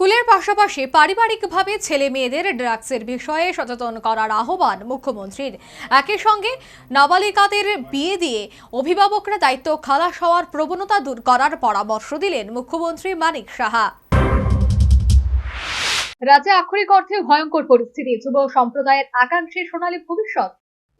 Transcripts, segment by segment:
স্কুলের পাশাপাশি পারিবারিকভাবে ছেলে মেয়েদের ড্রাগসের বিষয়ে সচেতন করার আহ্বান মুখ্যমন্ত্রীর। একই সঙ্গে নাবালিকাদের বিয়ে দিয়ে অভিভাবকরা দায়িত্ব খালাস হওয়ার প্রবণতা দূর করার পরামর্শ দিলেন মুখ্যমন্ত্রী মানিক সাহা। রাজ্যে আক্ষরিক অর্থে ভয়ঙ্কর পরিস্থিতি। যুব সম্প্রদায়ের আকাঙ্ক্ষে সোনালী ভবিষ্যৎ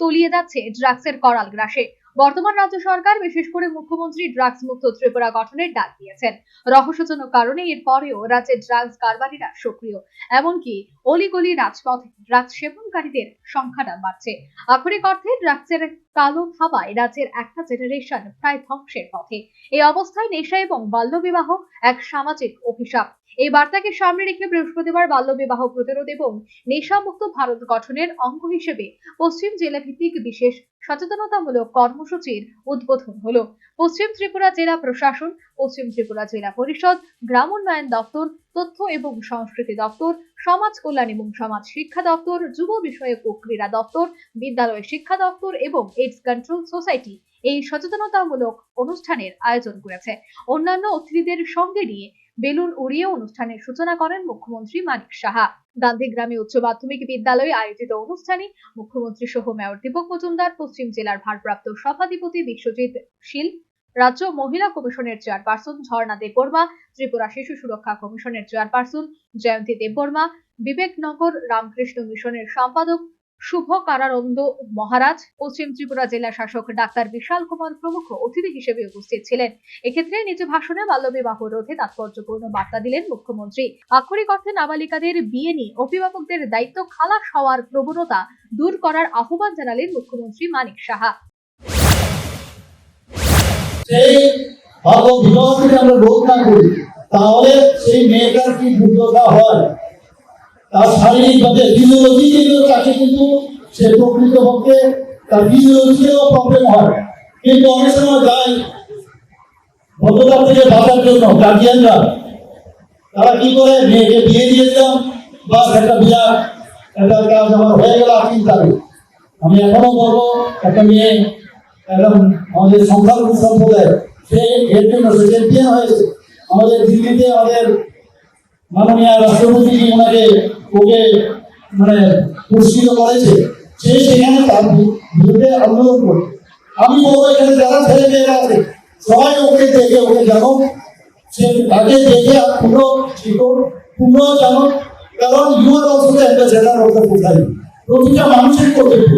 তলিয়ে যাচ্ছে ড্রাগসের করাল গ্রাসে। বর্তমান রাজ্য সরকার, বিশেষ করে মুখ্যমন্ত্রী ড্রাগস মুক্ত ত্রিপুরা গঠনের ডাক দিয়েছেন। রহস্যজনক কারণে এর পরেও রাজ্যের ড্রাগস কারবারিরা সক্রিয়। এমনকি অলিগলি রাজপথ ড্রাগস সেবনকারীদের সংখ্যাটা বাড়ছে। আক্ষরিক অর্থে, ড্রাগসের কালো থাবায় রাজ্যের একটা জেনারেশন প্রায় ধ্বংসের পথে। এই অবস্থায় নেশা এবং বাল্যবিবাহ এক সামাজিক অভিশাপ। এই বার্তাকে সামনে রেখে বৃহস্পতিবার বাল্যবিবাহ প্রতিরোধ এবং নেশামুক্ত ভারত গঠনের অঙ্গ হিসেবে পশ্চিম জেলা ভিত্তিক বিশেষ সচেতনতামূলক কর্মসূচির উদ্বোধন হলো। পশ্চিম ত্রিপুরা জেলা প্রশাসন, পশ্চিম ত্রিপুরা জেলা পরিষদ, গ্রাম উন্নয়ন দপ্তর তথ্য এবং সংস্কৃতি দপ্তর, সমাজ কল্যাণ এবং সমাজ শিক্ষা দপ্তর, যুব বিষয়ক ও ক্রীড়া দপ্তর, বিদ্যালয় শিক্ষা দপ্তর এবং এইডস কন্ট্রোল সোসাইটি এই সচেতনতামূলক অনুষ্ঠানের আয়োজন করেছে। অন্যান্য অতিথিদের সঙ্গে নিয়ে বেলুন উড়িয়ে অনুষ্ঠানের সূচনা করেন মুখ্যমন্ত্রী মানিক সাহা। গান্ধীগ্রামে উচ্চ মাধ্যমিক বিদ্যালয়ে আয়োজিত অনুষ্ঠানে মুখ্যমন্ত্রী সহ মেয়র দীপক মজুমদার, পশ্চিম জেলার ভারপ্রাপ্ত সভাধিপতি বিশ্বজিৎ শীল রাজ্য মহিলা কমিশনের চেয়ারপারসন ঝর্ণা দেববর্মা, ত্রিপুরা শিশু সুরক্ষা কমিশনের চেয়ারপারসন জয়ন্তী দেববর্মা, বিবেকনগর রামকৃষ্ণ মিশনের সম্পাদক শুভ কারানন্দ মহারাজ, পশ্চিম ত্রিপুরা জেলা শাসক ডাক্তার বিশাল কুমার প্রমুখ অতিথি হিসেবে উপস্থিত ছিলেন। এক্ষেত্রে নিজ ভাষণে বাল্যবিবাহ রোধে তাৎপর্যপূর্ণ বার্তা দিলেন মুখ্যমন্ত্রী। আক্ষরিক অর্থে নাবালিকাদের বিয়ে নিয়ে অভিভাবকদের দায়িত্ব খালাস হওয়ার প্রবণতা দূর করার আহ্বান জানালেন মুখ্যমন্ত্রী মানিক সাহা। সেই ভালো বিবাহকে আমরা রোধ না করি, তাহলে সেই মেয়েটার কি দুর্দশা হয়? তার শারীরিকভাবে ফিজিওলজি যেগুলো তাকে কিন্তু সে প্রকৃতপক্ষে তার ফিজিওলজিরও প্রবলেম হয়। কিন্তু অনেক সময় যায় ভদ্রতার থেকে বাঁচার জন্য গার্জিয়ানরা তারা কি করে? মেয়েকে বিয়ে দিয়ে দিলাম বা একটা বিয়া একটা কাজ আমার হয়ে গেল আকিম তারিখ আমি এখনও বলব, একটা মেয়ে একদম আমাদের সংখ্যালঘু সম্প্রদায়, সে এর জন্য সে চ্যাম্পিয়ন হয়েছে। আমাদের দিল্লিতে আমাদের মাননীয় রাষ্ট্রপতি ওনাকে ওকে মানে পুরস্কৃত করেছে, সে সেখানে তার বিরুদ্ধে আন্দোলন আমি বলব এখানে যারা ছেলে মেয়েরা আছে, সবাই ওকে দেখে ওকে জানো। সে তাকে দেখে পুরো শিখো পুরো জানো। কারণ you are also the ambassador of প্রতিটা মানুষের কর্তব্য।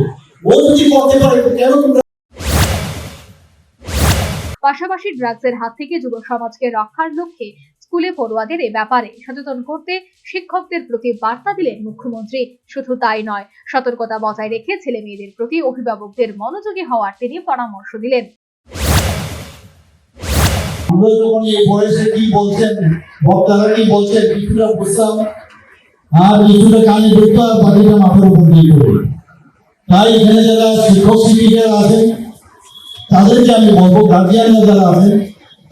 ও যদি করতে পারে, কেন তোমরা পাশাপাশি ড্রাগসের হাত থেকে যুব সমাজকে রক্ষার লক্ষ্যে স্কুলে পড়ুয়াদের এ ব্যাপারে সচেতন করতে শিক্ষকদের প্রতি বার্তা দিলেন মুখ্যমন্ত্রী। শুধু তাই নয়, সতর্কতা বজায় রেখে ছেলে মেয়েদের প্রতি অভিভাবকদের মনোযোগী হওয়ার তিনি পরামর্শ দিলেন। তাই এখানে যারা শিক্ষক শিক্ষিকারা আছেন তাদেরকে আমি বলব গার্জিয়ানরা যারা আছেন,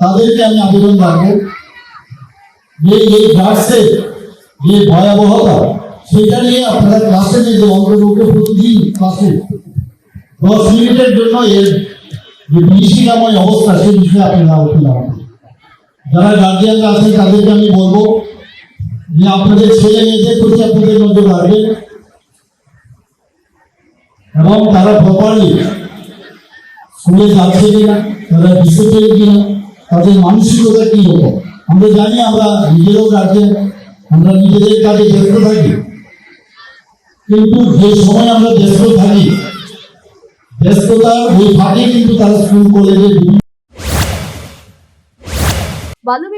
তাদেরকে আমি আবেদন রাখব যে এই ড্রাগসের যে ভয়াবহতা, সেটা নিয়ে আপনারা ক্লাসে যে অন্তর্ভুক্ত প্রতিদিন ক্লাসে দশ মিনিটের জন্য এর যে বিভীষিকাময় অবস্থা, সেই বিষয়ে আপনারা আলোচনা যারা গার্জিয়ানরা আছেন, তাদেরকে আমি বলব যে আপনাদের ছেলে মেয়েদের প্রতি আপনাদের নজর রাখবেন এবং তারা প্রপারলি স্কুলে যাচ্ছে কিনা তারা ডিসিপ্লিন কিনা, তাদের মানসিকতা কি রকম আমরা জানি আমরা নিজেরও গার্জিয়ান আমরা নিজেদের কাজে ব্যস্ত থাকি। কিন্তু যে সময় আমরা ব্যস্ত থাকি, ব্যস্ততার ওই ফাঁকে কিন্তু তারা স্কুল, কলেজে বিভিন্ন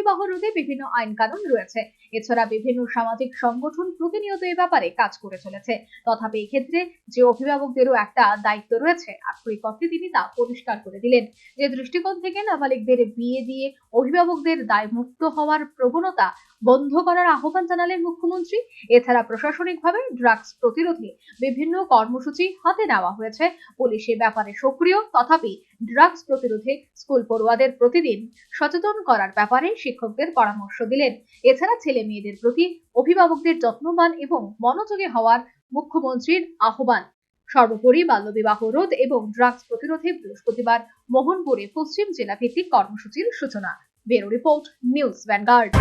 বাল্যবিবাহ রোধে বিভিন্ন আইন কানুন রয়েছে। এছাড়া বিভিন্ন সামাজিক সংগঠন প্রতিনিয়ত এ ব্যাপারে কাজ করে চলেছে। তথাপি এক্ষেত্রে যে অভিভাবকদেরও একটা দায়িত্ব রয়েছে, আক্ষরিক অর্থে তিনি তা পরিষ্কার করে দিলেন। যে দৃষ্টিকোণ থেকে নাবালিকদের বিয়ে দিয়ে অভিভাবকদের দায়মুক্ত হওয়ার প্রবণতা বন্ধ করার আহ্বান জানালেন মুখ্যমন্ত্রী। এছাড়া প্রশাসনিকভাবে ড্রাগস প্রতিরোধে বিভিন্ন কর্মসূচি হাতে নেওয়া হয়েছে। পুলিশ এ ব্যাপারে সক্রিয়, তথাপি ড্রাগস প্রতিরোধে স্কুল পড়ুয়াদের প্রতিদিন সচেতন করার ব্যাপারে শিক্ষকদের পরামর্শ দিলেন। এছাড়া ছেলে মেয়েদের প্রতি অভিভাবকদের যত্নবান এবং মনোযোগী হওয়ার মুখ্যমন্ত্রীর আহ্বান। সর্বোপরি বাল্যবিবাহ রোধ এবং ড্রাগস প্রতিরোধে বৃহস্পতিবার মোহনপুরে পশ্চিম জেলা ভিত্তিক কর্মসূচির সূচনা। Bureau report, News Vanguard.